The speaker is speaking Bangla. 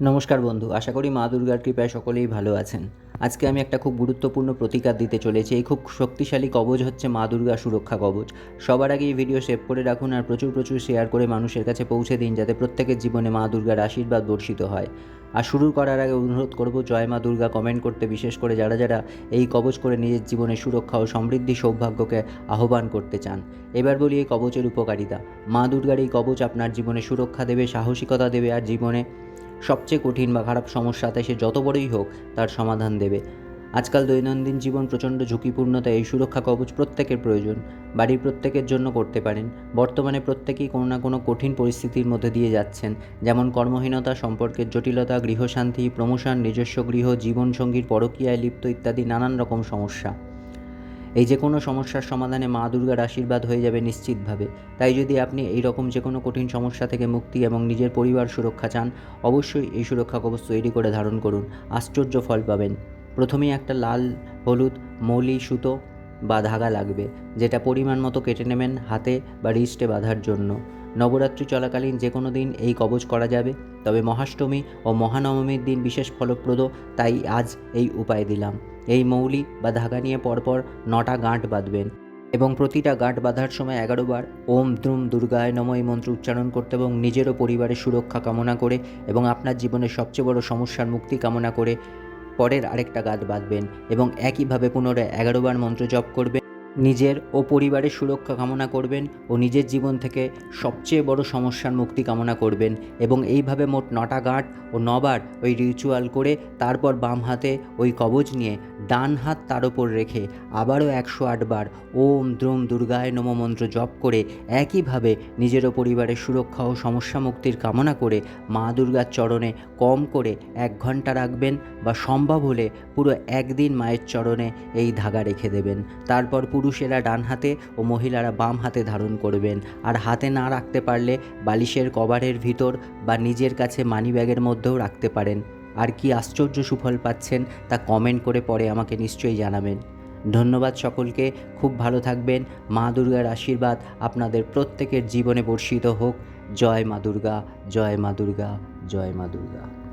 নমস্কার বন্ধু, আশা করি মা দুর্গার কৃপায় সকলেই ভালো আছেন। আজকে আমি একটা খুব গুরুত্বপূর্ণ প্রতিকার দিতে চলেছি, এই খুব শক্তিশালী কবচ হচ্ছে মা দুর্গা সুরক্ষা কবচ। সবার আগে এই ভিডিও সেভ করে রাখুন আর প্রচুর প্রচুর শেয়ার করে মানুষের কাছে পৌঁছে দিন যাতে প্রত্যেকের জীবনে মা দুর্গার আশীর্বাদ বর্ষিত হয়। আর শুরু করার আগে অনুরোধ করব, জয় মা দুর্গা কমেন্ট করতে বিশেষ করে যারা যারা এই কবচ করে নিজের জীবনে সুরক্ষা ও সমৃদ্ধি সৌভাগ্যকে আহ্বান করতে চান। এবার বলি এই কবচের উপকারিতা। মা দুর্গার এই কবচ আপনার জীবনে সুরক্ষা দেবে, সাহসিকতা দেবে আর জীবনে সবচেয়ে কঠিন বা খারাপ সমস্যাতে সে যত বড়ই হোক তার সমাধান দেবে। আজকাল দৈনন্দিন জীবন প্রচণ্ড ঝুঁকিপূর্ণ, তাই এই সুরক্ষা কবচ প্রত্যেকের প্রয়োজন। বাড়ির প্রত্যেকের জন্য করতে পারেন। বর্তমানে প্রত্যেকেই কোনো না কোনো কঠিন পরিস্থিতির মধ্যে দিয়ে যাচ্ছেন, যেমন কর্মহীনতা, সম্পর্কের জটিলতা, গৃহশান্তি, প্রমোশন, নিজস্ব গৃহ, জীবনসঙ্গীর পরকীয়ায় লিপ্ত ইত্যাদি নানান রকম সমস্যা। এই যে কোনো সমস্যার সমাধানে মা দুর্গার আশীর্বাদ হয়ে যাবে নিশ্চিতভাবে। তাই যদি আপনি এই রকম যে কোনো কঠিন সমস্যা থেকে মুক্তি এবং নিজের পরিবার সুরক্ষা চান, অবশ্যই এই সুরক্ষা কবচ তৈরি করে ধারণ করুন। আশ্চর্য ফল পাবেন। প্রথমেই একটা লাল, হলুদ, মৌলি সুতো বা ধাগা লাগবে, যেটা পরিমাণ মতো কেটে নেবেন হাতে বা রিস্টে বাঁধার জন্য। নবরাত্রি চলাকালীন যে কোনো দিন এই কবচ করা যাবে। তবে মহাষ্টমী ও মহানবমীর দিন বিশেষ ফলপ্রদ, তাই আজ এই উপায় দিলাম। এই মৌলি বা ধাগা নিয়ে পরপর নটা গাঁট বাঁধবেন এবং প্রতিটা গাঁট বাঁধার সময় এগারো বার ওম দ্রুম দুর্গায় নম এই মন্ত্র উচ্চারণ করতে এবং নিজেরও পরিবারের সুরক্ষা কামনা করে এবং আপনার জীবনের সবচেয়ে বড় সমস্যার মুক্তি কামনা করে পরের আরেকটা গাঁট বাঁধবেন এবং একইভাবে পুনরায় এগারো বার মন্ত্র জপ করবেন। নিজের ও পরিবারের সুরক্ষা কামনা করবেন ও নিজের জীবন থেকে সবচেয়ে বড় সমস্যার মুক্তি কামনা করবেন এবং এইভাবে মোট নটা গাঁট ও নবার ওই রিচুয়াল করে তারপর বাম হাতে ওই কবচ নিয়ে ডান হাত তার ওপর রেখে আবারও একশো আটবার ওম দ্রুম দুর্গায় নম মন্ত্র জপ করে একইভাবে নিজের ও পরিবারের সুরক্ষা ও সমস্যা মুক্তির কামনা করে মা দুর্গার চরণে কম করে এক ঘণ্টা রাখবেন বা সম্ভব হলে পুরো একদিন মায়ের চরণে এই ধাগা রেখে দেবেন। তারপর পুরুষেরা ডান হাতে ও মহিলারা বাম হাতে ধারণ করবেন। আর হাতে না রাখতে পারলে বালিশের কভারের ভিতর বা নিজের কাছে মানি ব্যাগের মধ্যেও রাখতে পারেন। আর কি আশ্চর্য সুফল পাচ্ছেন তা কমেন্ট করে পরে আমাকে নিশ্চয়ই জানাবেন। ধন্যবাদ সকলকে, খুব ভালো থাকবেন। মা দুর্গার আশীর্বাদ আপনাদের প্রত্যেকের জীবনে বর্ষিত হোক। জয় মা দুর্গা, জয় মা দুর্গা, জয় মা দুর্গা।